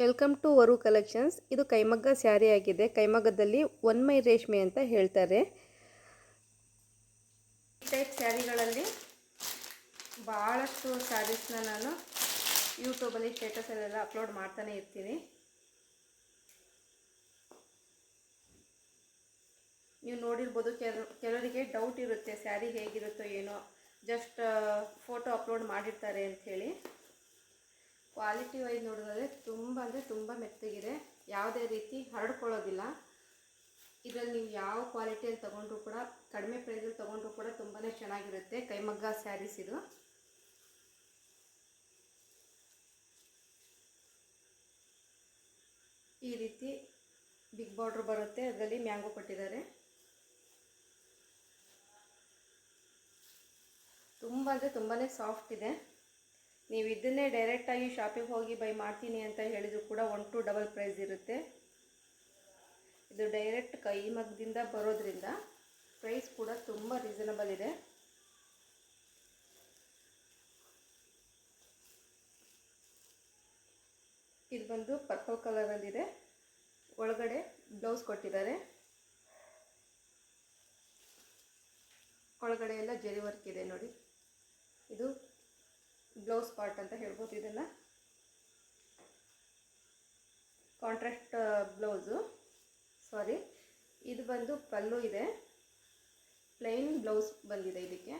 Welcome to ವರು collections. ಇದು ಕೈಮಗ್ಗ ಸ್ಯಾರಿ ಆಗಿದೆ ಕೈಮಗ್ಗದಲ್ಲಿ ಒನ್ ಮೈ ರೇಷ್ಮೆ ಅಂತ ಹೇಳ್ತಾರೆ. ಈ ಟೈಪ್ ಸ್ಯಾರಿಗಳಲ್ಲಿ ಭಾಳಷ್ಟು ಸ್ಯಾರೀಸ್ನ ನಾನು ಯೂಟ್ಯೂಬಲ್ಲಿ ಸ್ಟೇಟಸಲ್ಲೆಲ್ಲ ಅಪ್ಲೋಡ್ ಮಾಡ್ತಾನೆ ಇರ್ತೀನಿ. ನೀವು ನೋಡಿರ್ಬೋದು ಕೆಲ, ಕೆಲವರಿಗೆ ಡೌಟ್ ಇರುತ್ತೆ, ಸ್ಯಾರಿ ಹೇಗಿರುತ್ತೋ ಏನೋ. ಜಸ್ಟ್ ಫೋಟೋ ಅಪ್ಲೋಡ್ ಮಾಡಿರ್ತಾರೆ ಅಂಥೇಳಿ. ಕ್ವಾಲಿಟಿ ವೈಸ್ ನೋಡಿದ್ರೆ ತುಂಬ ಅಂದರೆ ತುಂಬ ಮೆತ್ತಗಿದೆ. ಯಾವುದೇ ರೀತಿ ಹರಡ್ಕೊಳ್ಳೋದಿಲ್ಲ. ಇದರಲ್ಲಿ ನೀವು ಯಾವ ಕ್ವಾಲಿಟಿಯಲ್ಲಿ ತೊಗೊಂಡ್ರೂ ಕೂಡ, ಕಡಿಮೆ ಪ್ರೈಸಲ್ಲಿ ತೊಗೊಂಡ್ರೂ ಕೂಡ ತುಂಬಾ ಚೆನ್ನಾಗಿರುತ್ತೆ. ಕೈಮಗ್ಗ ಸ್ಯಾರೀಸ್ ಇದು. ಈ ರೀತಿ ಬಿಗ್ ಬಾರ್ಡ್ರ್ ಬರುತ್ತೆ. ಅದರಲ್ಲಿ ಮ್ಯಾಂಗೋ ಕೊಟ್ಟಿದ್ದಾರೆ. ತುಂಬ ಅಂದರೆ ತುಂಬಾ ಸಾಫ್ಟ್ ಇದೆ. ನೀವು ಇದನ್ನೇ ಡೈರೆಕ್ಟಾಗಿ ಶಾಪಿಗೆ ಹೋಗಿ ಬೈ ಮಾಡ್ತೀನಿ ಅಂತ ಹೇಳಿದ್ರು ಕೂಡ ಒನ್ ಟು ಡಬಲ್ ಪ್ರೈಸ್ ಇರುತ್ತೆ. ಇದು ಡೈರೆಕ್ಟ್ ಕೈ ಮಗ್ದಿಂದ ಬರೋದ್ರಿಂದ ಪ್ರೈಸ್ ಕೂಡ ತುಂಬ ರೀಸನಬಲ್ ಇದೆ. ಇದು ಬಂದು ಪರ್ಪಲ್ ಕಲರಲ್ಲಿದೆ. ಒಳಗಡೆ ಬ್ಲೌಸ್ ಕೊಟ್ಟಿದ್ದಾರೆ. ಒಳಗಡೆ ಎಲ್ಲ ಜರಿ ವರ್ಕ್ ಇದೆ ನೋಡಿ. ಇದು ಬ್ಲೌಸ್ ಪಾರ್ಟ್ ಅಂತ ಹೇಳ್ಬೋದು ಇದನ್ನು. ಕಾಂಟ್ರಾಕ್ಟ್ ಬ್ಲೌಸು ಸಾರಿ ಇದು ಬಂದು ಪಲ್ಲು ಇದೆ. ಪ್ಲೈನ್ ಬ್ಲೌಸ್ ಬಂದಿದೆ ಇದಕ್ಕೆ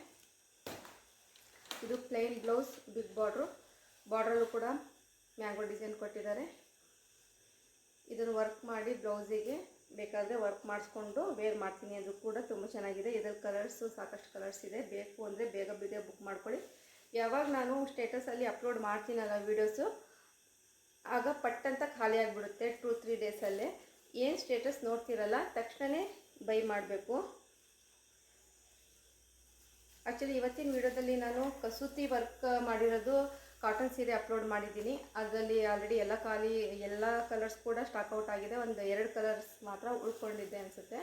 ಇದು ಪ್ಲೈನ್ ಬ್ಲೌಸ್ ಬಿಗ್ ಬಾರ್ಡ್ರು ಬಾರ್ಡ್ರಲ್ಲೂ ಕೂಡ ಮ್ಯಾಂಗೋ ಡಿಸೈನ್ ಕೊಟ್ಟಿದ್ದಾರೆ. ಇದನ್ನು ವರ್ಕ್ ಮಾಡಿ ಬ್ಲೌಸಿಗೆ ಬೇಕಾದರೆ ವರ್ಕ್ ಮಾಡಿಸ್ಕೊಂಡು ವೇರ್ ಮಾಡ್ತೀನಿ. ಅದು ಕೂಡ ತುಂಬ ಚೆನ್ನಾಗಿದೆ. ಇದರ ಕಲರ್ಸು ಸಾಕಷ್ಟು ಕಲರ್ಸ್ ಇದೆ. ಬೇಕು ಅಂದರೆ ಬೇಗ ಬೇಗ ಬುಕ್ ಮಾಡ್ಕೊಳ್ಳಿ. ಯಾವಾಗ ನಾನು ಸ್ಟೇಟಸಲ್ಲಿ ಅಪ್ಲೋಡ್ ಮಾಡ್ತೀನಲ್ಲ ವೀಡಿಯೋಸು, ಆಗ ಪಟ್ಟಂತ ಖಾಲಿ ಆಗಿಬಿಡುತ್ತೆ ಟೂ, ತ್ರೀ ಡೇಸಲ್ಲೇ. ಏನು ಸ್ಟೇಟಸ್ ನೋಡ್ತಿರಲ್ಲ ತಕ್ಷಣವೇ ಬೈ ಮಾಡಬೇಕು. ಆ್ಯಕ್ಚುಲಿ ಇವತ್ತಿನ ವಿಡಿಯೋದಲ್ಲಿ ನಾನು ಕಸೂತಿ ವರ್ಕ್ ಮಾಡಿರೋದು, ಕಾಟನ್ ಸೀರೆ ಅಪ್ಲೋಡ್ ಮಾಡಿದ್ದೀನಿ. ಅದರಲ್ಲಿ ಆಲ್ರೆಡಿ ಎಲ್ಲ ಖಾಲಿ, ಎಲ್ಲ ಕಲರ್ಸ್ ಕೂಡ ಸ್ಟಾಕ್ ಔಟ್ ಆಗಿದೆ. ಒಂದು ಎರಡು ಕಲರ್ಸ್ ಮಾತ್ರ ಉಳ್ಕೊಂಡಿದ್ದೆ ಅನಿಸುತ್ತೆ.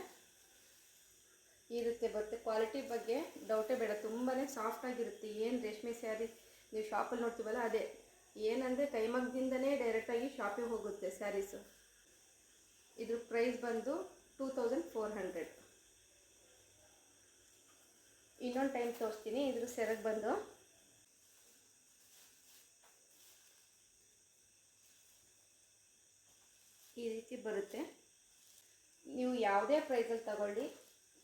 ಈ ರೀತಿ ಬರುತ್ತೆ ಕ್ವಾಲಿಟಿ ಬಗ್ಗೆ ಡೌಟೇ ಬೇಡ. ತುಂಬಾ ಸಾಫ್ಟಾಗಿರುತ್ತೆ ಏನು ರೇಷ್ಮೆ ಸ್ಯಾರಿ ನೀವು ಶಾಪಲ್ಲಿ ನೋಡ್ತೀವಲ್ಲ, ಅದೇ. ಏನಂದರೆ ಕೈಮಗ್ದಿಂದನೇ ಡೈರೆಕ್ಟಾಗಿ ಶಾಪಿಗೆ ಹೋಗುತ್ತೆ ಸ್ಯಾರೀಸು ಇದ್ರ ಪ್ರೈಸ್ ಬಂದು ಟೂ ತೌಸಂಡ್ ಫೋರ್ ಹಂಡ್ರೆಡ್ ಇನ್ನೊಂದು ಟೈಮ್ ತೋರಿಸ್ತೀನಿ. ಇದ್ರ ಸೆರಗ್ ಬಂದು. ಈ ರೀತಿ ಬರುತ್ತೆ. ನೀವು ಯಾವುದೇ ಪ್ರೈಸಲ್ಲಿ ತಗೊಳ್ಳಿ.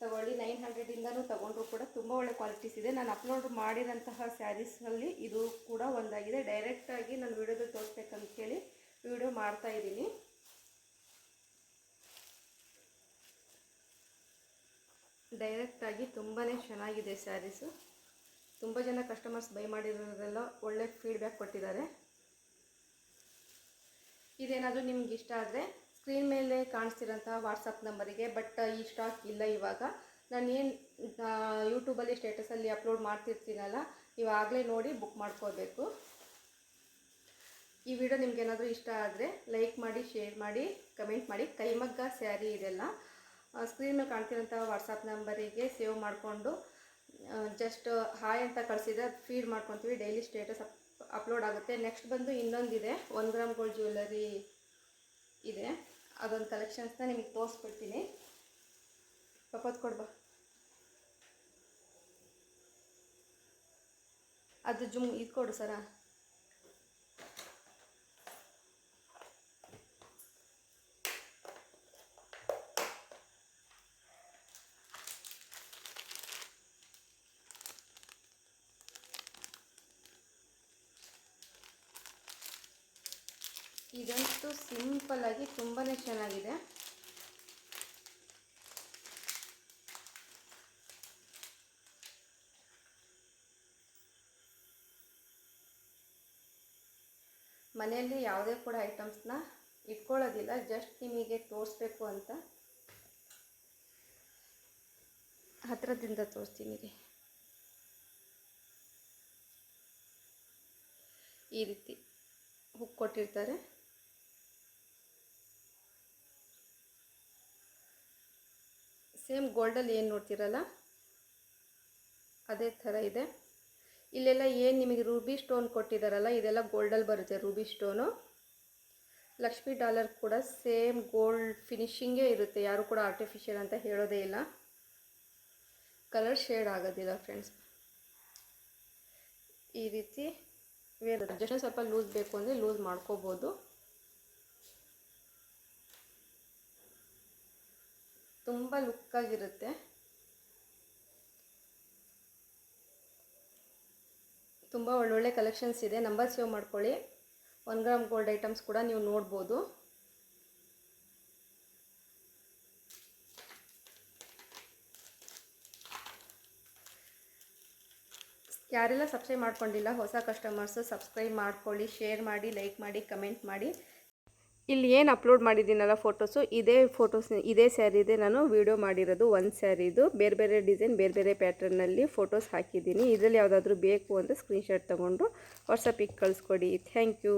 ತಗೊಳ್ಳಿ. ನೈನ್ ಹಂಡ್ರೆಡಿಂದನೂ ತೊಗೊಂಡ್ರು ಕೂಡ ತುಂಬ ಒಳ್ಳೆ ಕ್ವಾಲಿಟೀಸ್ ಇದೆ. ನಾನು ಅಪ್ಲೋಡ್ ಮಾಡಿದಂತಹ ಸ್ಯಾರೀಸಲ್ಲಿ ಇದು ಕೂಡ ಒಂದಾಗಿದೆ. ಡೈರೆಕ್ಟಾಗಿ ನಾನು ವಿಡಿಯೋದಲ್ಲಿ ತೋರಿಸ್ಬೇಕಂತೇಳಿ ವಿಡಿಯೋ ಮಾಡ್ತಾ ಇದ್ದೀನಿ. ಡೈರೆಕ್ಟಾಗಿ ತುಂಬಾ ಚೆನ್ನಾಗಿದೆ ಸ್ಯಾರೀಸು ತುಂಬ ಜನ ಕಸ್ಟಮರ್ಸ್ ಬೈ ಮಾಡಿರೋದೆಲ್ಲ ಒಳ್ಳೆ ಫೀಡ್ಬ್ಯಾಕ್ ಕೊಟ್ಟಿದ್ದಾರೆ. ಇದೇನಾದರೂ ನಿಮ್ಗೆ ಇಷ್ಟ ಆದರೆ ಸ್ಕ್ರೀನ್ ಮೇಲೆ ಕಾಣಿಸ್ತಿರೋಂಥ ವಾಟ್ಸಪ್ ನಂಬರಿಗೆ, ಬಟ್ ಈ ಸ್ಟಾಕ್ ಇಲ್ಲ ಇವಾಗ. ನಾನು ಏನು ಯೂಟ್ಯೂಬಲ್ಲಿ ಸ್ಟೇಟಸಲ್ಲಿ ಅಪ್ಲೋಡ್ ಮಾಡ್ತಿರ್ತೀನಲ್ಲ ಇವಾಗಲೇ ನೋಡಿ ಬುಕ್ ಮಾಡ್ಕೋಬೇಕು. ಈ ವಿಡಿಯೋ ನಿಮ್ಗೆ ಏನಾದರೂ ಇಷ್ಟ ಆದರೆ ಲೈಕ್ ಮಾಡಿ, ಶೇರ್ ಮಾಡಿ, ಕಮೆಂಟ್ ಮಾಡಿ. ಕೈಮಗ್ಗ ಸ್ಯಾರಿ ಇದೆಲ್ಲ. ಸ್ಕ್ರೀನ್ ಮೇಲೆ ಕಾಣ್ತಿರೋಂಥ ವಾಟ್ಸಪ್ ನಂಬರಿಗೆ ಸೇವ್ ಮಾಡಿಕೊಂಡು ಜಸ್ಟ್ ಹಾಯ್ ಅಂತ ಕಳಿಸಿದ್ರೆ ಫೀಡ್ ಮಾಡ್ಕೊತೀವಿ. ಡೈಲಿ ಸ್ಟೇಟಸ್ ಅಪ್, ಅಪ್ಲೋಡ್ ಆಗುತ್ತೆ. ನೆಕ್ಸ್ಟ್ ಬಂದು ಇನ್ನೊಂದಿದೆ. ಒನ್ ಗ್ರಾಮ್ ಗೋಲ್ಡ್ ಜ್ಯುವೆಲ್ಲರಿ ಇದೆ. ಅದೊಂದು ಕಲೆಕ್ಷನ್ಸ್ನ ನಿಮಗೆ ತೋರಿಸ್ಬಿಡ್ತೀನಿ ಪಪ್ಪತ್ತು ಕೊಡ್ಬಾ ಅದು ಜುಮ್ ಇದು ಕೊಡು ಸರ. ಇದಂತೂ ಸಿಂಪಲ್ ಆಗಿ ತುಂಬಾ ಚೆನ್ನಾಗಿದೆ. ಮನೆಯಲ್ಲಿ ಯಾವುದೇ ಕೂಡ ಐಟಮ್ಸ್ನ ಇಟ್ಕೊಳ್ಳೋದಿಲ್ಲ, ಜಸ್ಟ್ ನಿಮಗೆ ತೋರಿಸ್ಬೇಕು ಅಂತ. ಹತ್ತಿರದಿಂದ ತೋರಿಸ್ತೀನಿ ಈ ರೀತಿ ಹುಕ್ ಕೊಟ್ಟಿರ್ತಾರೆ. ಸೇಮ್ ಗೋಲ್ಡಲ್ಲಿ ಏನು ನೋಡ್ತೀರಲ್ಲ? ಅದೇ ಥರ ಇದೆ. ಇಲ್ಲೆಲ್ಲ ಏನು ನಿಮಗೆ ರೂಬಿ ಸ್ಟೋನ್ ಕೊಟ್ಟಿದ್ದಾರಲ್ಲ ಇದೆಲ್ಲ ಗೋಲ್ಡಲ್ಲಿ ಬರುತ್ತೆ ರೂಬಿ ಸ್ಟೋನು ಲಕ್ಷ್ಮಿ ಡಾಲರ್ ಕೂಡ ಸೇಮ್ ಗೋಲ್ಡ್ ಫಿನಿಶಿಂಗೇ ಇರುತ್ತೆ. ಯಾರು ಕೂಡ ಆರ್ಟಿಫಿಷಿಯಲ್ ಅಂತ ಹೇಳೋದೇ ಇಲ್ಲ. ಕಲರ್ ಶೇಡ್ ಆಗೋದಿಲ್ಲ ಫ್ರೆಂಡ್ಸ್ ಈ ರೀತಿ ಸ್ವಲ್ಪ ಲೂಸ್ ಬೇಕು ಅಂದರೆ ಲೂಸ್ ಮಾಡ್ಕೋಬೋದು. ತುಂಬ ಲುಕ್ಕಾಗಿರುತ್ತೆ. ತುಂಬ ಒಳ್ಳೊಳ್ಳೆ ಕಲೆಕ್ಷನ್ಸ್ ಇದೆ. ನಂಬರ್ ಸೇವ್ ಮಾಡ್ಕೊಳ್ಳಿ. ಒನ್ ಗ್ರಾಮ್ ಗೋಲ್ಡ್ ಐಟಮ್ಸ್ ಕೂಡ ನೀವು ನೋಡ್ಬೋದು. ಯಾರೆಲ್ಲ ಸಬ್ಸ್ಕ್ರೈಬ್ ಮಾಡ್ಕೊಂಡಿಲ್ಲ, ಹೊಸ ಕಸ್ಟಮರ್ಸು ಸಬ್ಸ್ಕ್ರೈಬ್ ಮಾಡ್ಕೊಳ್ಳಿ ಶೇರ್ ಮಾಡಿ ಲೈಕ್ ಮಾಡಿ ಕಮೆಂಟ್ ಮಾಡಿ. ಇಲ್ಲಿ ಏನು ಅಪ್ಲೋಡ್ ಮಾಡಿದ್ದೀನಲ್ಲ ಫೋಟೋಸು ಇದೇ ಫೋಟೋಸ್ ಇದೇ ಸ್ಯಾರಿದೆ ನಾನು ವೀಡಿಯೋ ಮಾಡಿರೋದು ಒಂದು ಸ್ಯಾರಿದು. ಬೇರೆ ಬೇರೆ ಡಿಸೈನ್ ಬೇರೆ ಬೇರೆ ಪ್ಯಾಟರ್ನಲ್ಲಿ ಫೋಟೋಸ್ ಹಾಕಿದ್ದೀನಿ. ಇದರಲ್ಲಿ ಯಾವುದಾದ್ರೂ ಬೇಕು ಅಂತ ಸ್ಕ್ರೀನ್ಶಾಟ್ ತೊಗೊಂಡು ವಾಟ್ಸಪ್ಪಿಗೆ ಕಳಿಸ್ಕೊಡಿ. Thank you